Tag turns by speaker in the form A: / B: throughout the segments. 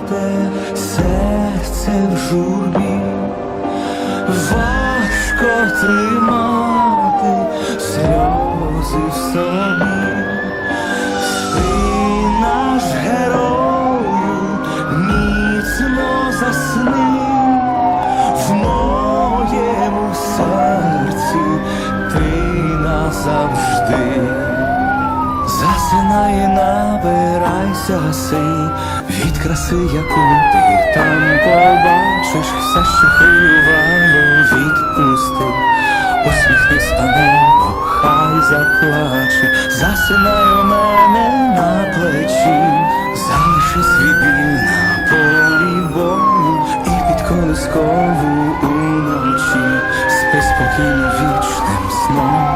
A: Брате, серце в журбі, важко тримати сльози в собі. Спи наш герою, міцно засни в моєму серці, ти назавжди. Засинай і набирайся сил від краси, яку ти там побачиш, все, що хвилювало, відпусти, усміхнись, а небо хай заплаче, засинай у мене на плечі, залиши свій біль на полі бою і під колискову уночі, спи спокійно вічним сном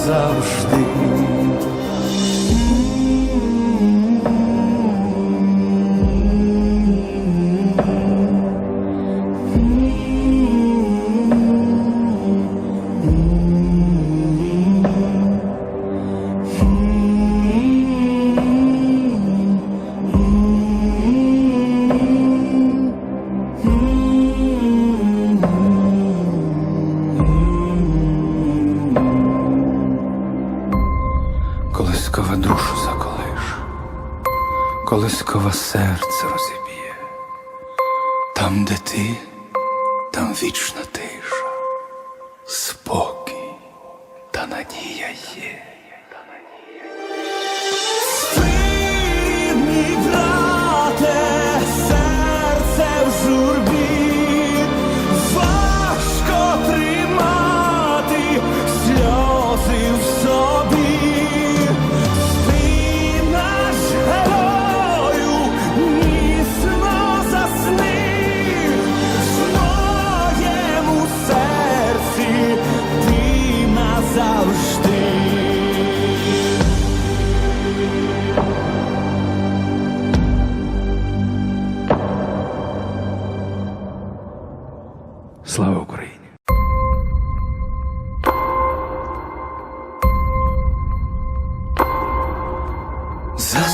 A: назавжди. Колискова серце розіб'є. Там, де ти, там вічна тиша, спокій та надія є.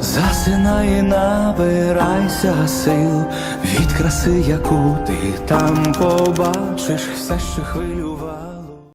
A: Засинай і набирайся сил від краси, яку ти там побачиш, все, що хвилював.